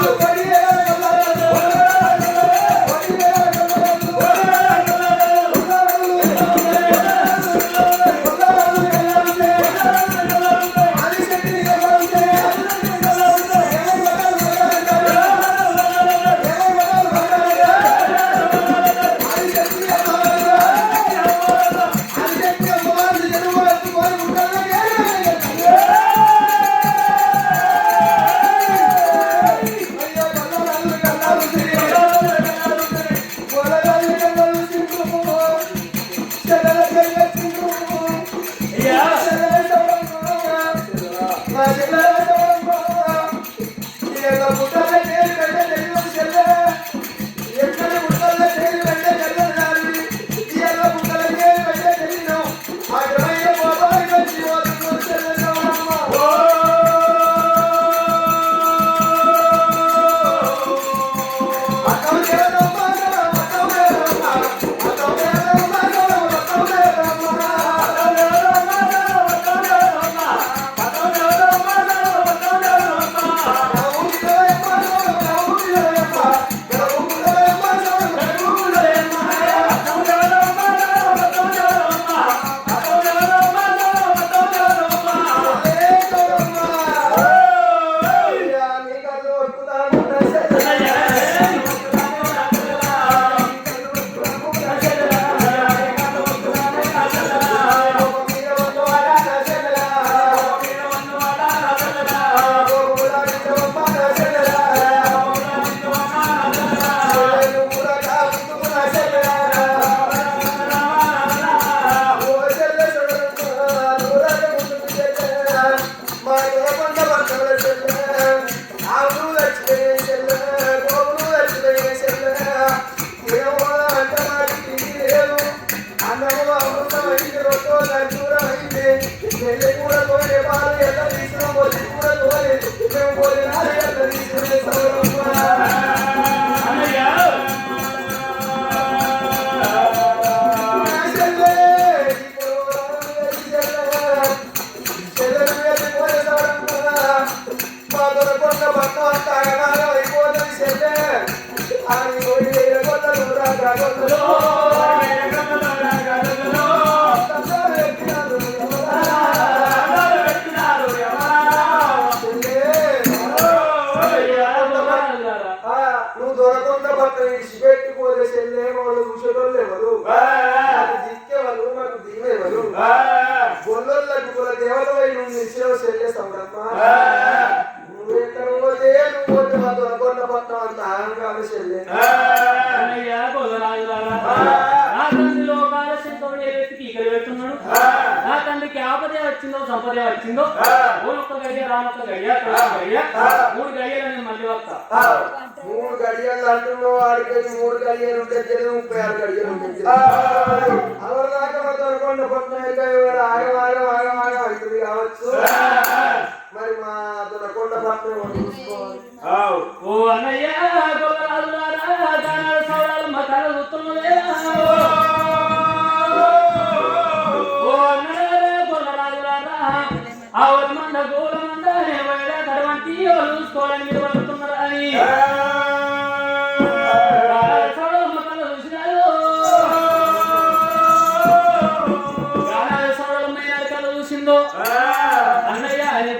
Hallelujah. Hare Krishna. ఒక గడియ మూడు గడియలు నేను మళ్ళీ వస్తా. మూడు గడియలు అంటున్నావు ఆడికి మూడు గడియలు ఉంటే ముప్పై ఆరు గడియలు ఉంటే చేసిందో? అన్నయ్య ఆయన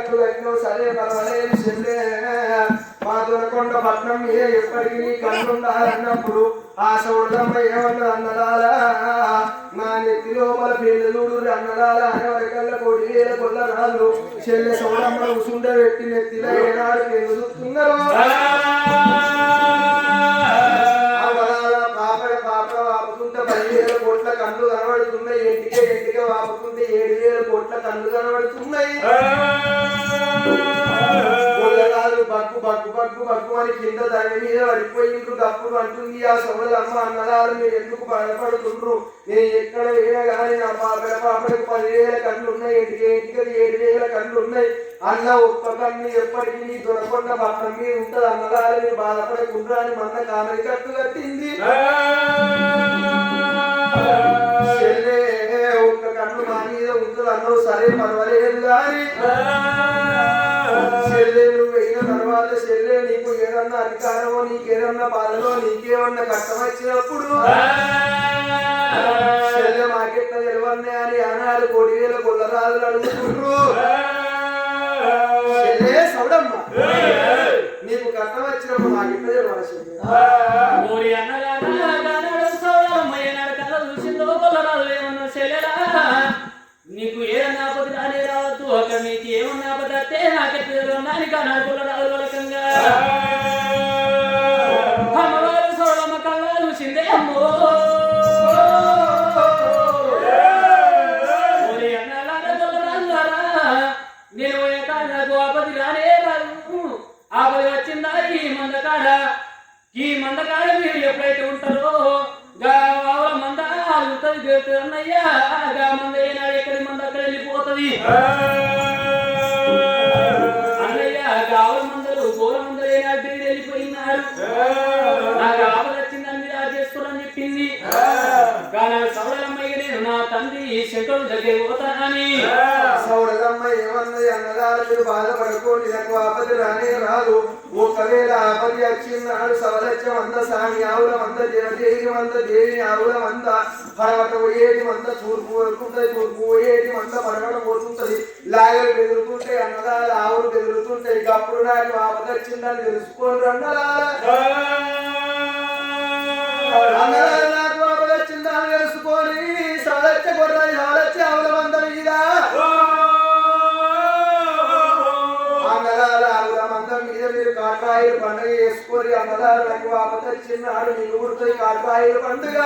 కానది కట్టు సరే పర్వాలేదు చెల్లే. మా దొరకొండ పట్నం ఏ ఎప్పటికీ నీ కన్నుండాలన్నప్పుడు ఆ సౌడమ్మ ఏమన్నది అన్నదాలా నా నెత్తి లోపల పేదలుడు అన్నదాలా అనేవరకల్లా కొడి వేల కొల్ల రాళ్ళు. చెల్లె సౌడమ్మ ఉసుండ పెట్టి నెత్తిలో ఏనాడు పేరు బగ్గు దాని మీద పడిపోయిండ్రు తప్పుడు అంటుంది. ఆ సోదరు అమ్మ అన్నదారు మీరు ఎందుకు బాధపడుతుండ్రు? నేను ఎక్కడ వేయ కానీ నా పాపల పాపలకు పదివేల కళ్ళు ఉన్నాయి ఇంటికి ఇంటికి ఏడు వేల కళ్ళు ఉన్నాయి. అన్న ఒక్క కన్ను ఎప్పటికీ నీ దొరకొండ పట్టణం మీద ఉంటుంది. అన్నదారు మీరు బాధపడకుండా అని మన కామెడీ కట్టు కట్టింది. ఒక్క కన్ను మా మీద ఉంటుంది అన్నావు సరే పర్వాలేదు కానీ చెల్లె నువ్వు అయిన తర్వాత చెల్లె నీకు ఏదన్నా అధికారమో నీకేదన్నా బాధలో నీకేమన్నా కష్టం వచ్చినప్పుడు చెల్లె మాకెట్ట తెలివన్నే అని అనాడు కోడి వేల కొల్లరాజులు అడుగుతుండ్రు. చెల్లె సౌడమ్మ. నీకు కష్టం వచ్చినప్పుడు మాకెట్ట తెలియాలి చెల్లె చెల్లెలా నీకు రానే రావద్దు అక్కడ నీకు ఏమన్నా ఆపద వస్తే నాకే నాని కానాడు కొల్లరాదు వలకంగా అమ్మవారు సోడమ్మ కళ్ళ చూసిందే అమ్మో. ఓరి అన్నలారా కొల్లరాజులారా నాకు ఆపది రానే రాదు. ఆపది వచ్చిందా ఈ మందకాడ ఈ మందకాడ మీరు ఎప్పుడైతే ఉంటారో గావల మంద అలుగుతుంది గెలుతుంది గా మంద ఏనాడు ఎక్కడి మంద అక్కడ వెళ్ళిపోతుంది? గా ఆవుల మందలు గోల మందలు దిగి వెళ్ళిపోయినారు నాకు ఆపద చేసుకోవాలని చెప్పింది కానీ సవడలమ్మయ్య నేను నా తండ్రి శంకరుడు దగ్గర పోతానని. సౌడలమ్మ ఏమన్నది మీరు నాకు ఆపది రానే రాదు. ఒకవేళ ఆపది వచ్చిందాడు సవలత్యం అంద సామి ఆవుల మంద దేవి మంద దేవి ఆవుల మంద పడవట పోయేటి మంద తూర్పు వరుకుంటది తూర్పు పోయేటి మంద పడవట పోతుంటది లాగలు బెదురుతుంటే అన్నదాలు ఆవులు బెదురుతుంటాయి అప్పుడు నాకు ఆపద వచ్చిందని తెలుసుకోండి అన్నదాలు తెలుసుకొని మీద మీద మీరు కాటాయిలు పండుగ చేసుకొని అన్నదారులకు ఆపద వచ్చినాడు మీకు పండుగ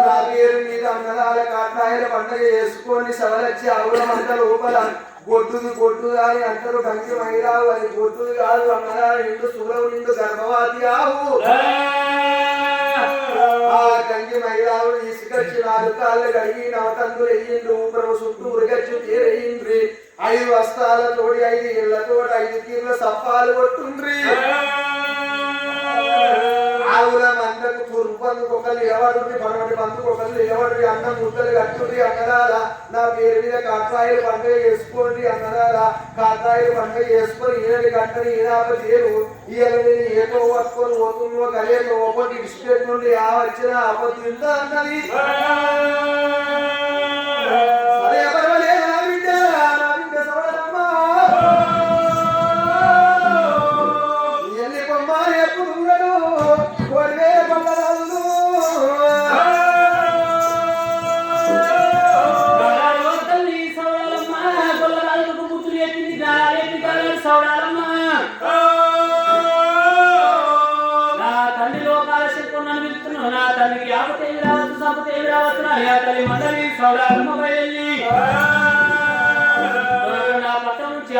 నా పేరు మీద అన్నదాల కాటాయిల పండుగ చేసుకొని సవలచ్చి ఆవుల మంట లోపల గొడ్డుది గొడ్డు అని అంటారు గంగి మైరావు అది గొడ్డుది కాదు అన్నదాల నిండు సురవు నిండు గర్భవతి ఆవు. ఆ గంగి మైలావులు తీసుకొచ్చి నాలుగు కాళ్ళు కడిగి నవతందులు వెయ్యిండు ఊపిరి చుట్టూ ఉరగచ్చు తీరయ్యిండ్రి ఐదు వస్తాల తోడి ఐదు ఇళ్ళతో ఐదు తీర్ల సప్పాలు కొట్టుండ్రి. ఆవుల మందకు తూర్పు పందుకు ఒకళ్ళు ఎవడుంది అన్న ముద్దలు కట్టుడి అన్నదారా నా పేరు మీద కాట్రాయిలు పండుగ చేసుకోండి అన్నదారా కాట్రాయిలు పండుగ చేసుకొని ఈనడి గంటని ఈనాప తీరు ఈయన నేను ఏదో పట్టుకొని పోతుందో కలియక ఒకటి బిస్కెట్ నుండి ఆ వచ్చిన ఆపత్తి అన్నది? సంపతేమి రావచ్చు నా యా తల్లి మండలి సౌడాలమ్మ బయలు నా పక్కన నుంచి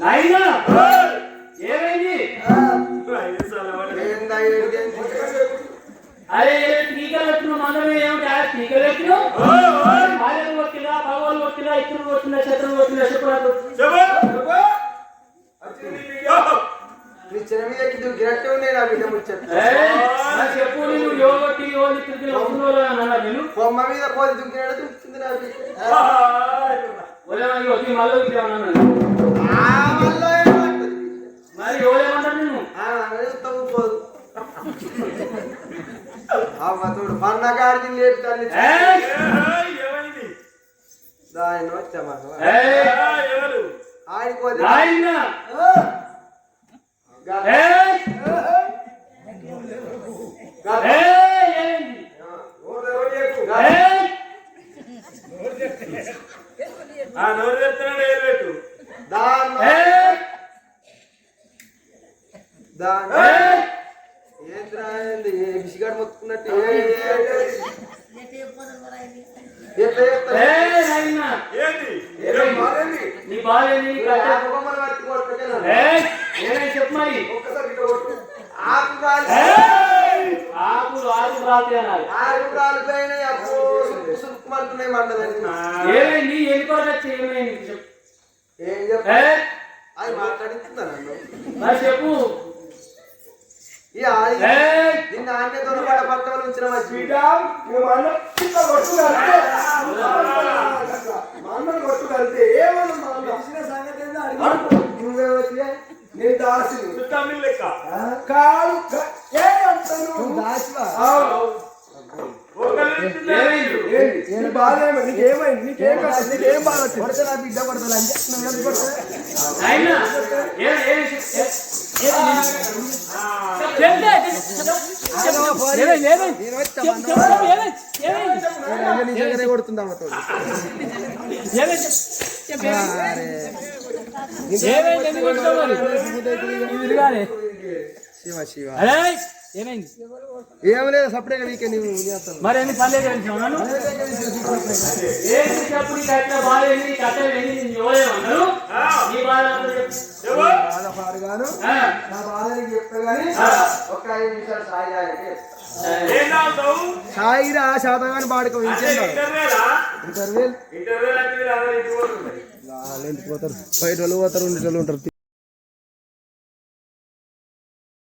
నాయనా దుక్కినట్టు దుక్కుతుంది నా బిడ్డ ఒరే యోగి మళ్ళీ అన్నాను ఆ మళ్ళా ఏమంటది? మరి ఎవరేమంటారు నేను పోదు. అవ్వ తోడు పన్న కాడికి లేపు తల్లి. ఏయ్! ఏమైంది? దాని వచ్చామా ఏయ్! ఎవరు? ఏమైంది? ఎందుకు వచ్చి ఏమైంది? చెప్పు. ఏం చెప్ప! అది నన్ను? చెప్పు. ఆన్నే దొరకడ పట్టవలు ఉంచిన మా బిడ్డ నువ్వేవచ్చిగా? నేను దాసిని. చుట్టామిల్ లెక్క. కాదు క- ఏ నేను బాధ ఏమి- నీకేమైంది? నీకేం కాదు? నీకేం బాధ వచ్చింది? కొడితే నా బిడ్డ కొడతాను అంటే నువ్వు ఎందుకు కొడుతుంది శివ ఏమైంది ఏం లేదు సపరేట్ వీకే నీవు చేస్తాను. మరి ఎన్ని పనులు తెలిసినాను ఏంటి చెప్పు అట్లా బాధ ఏంటి ఏంటి ఎవరేమన్నారు నీ బాధ పాడుగాను. నా బాధ నీకు చెప్తా గానీ ఒక ఐదు నిమిషాలు సాయి సాయిరా శాతగాని పాడుకో అంటే ఇంటర్వేలా ఇంటర్వ్యూ ఇంటర్వేల్ అంటే పోతారు. బయట వాళ్ళు పోతారు ఉండి వాళ్ళు ఉంటారు.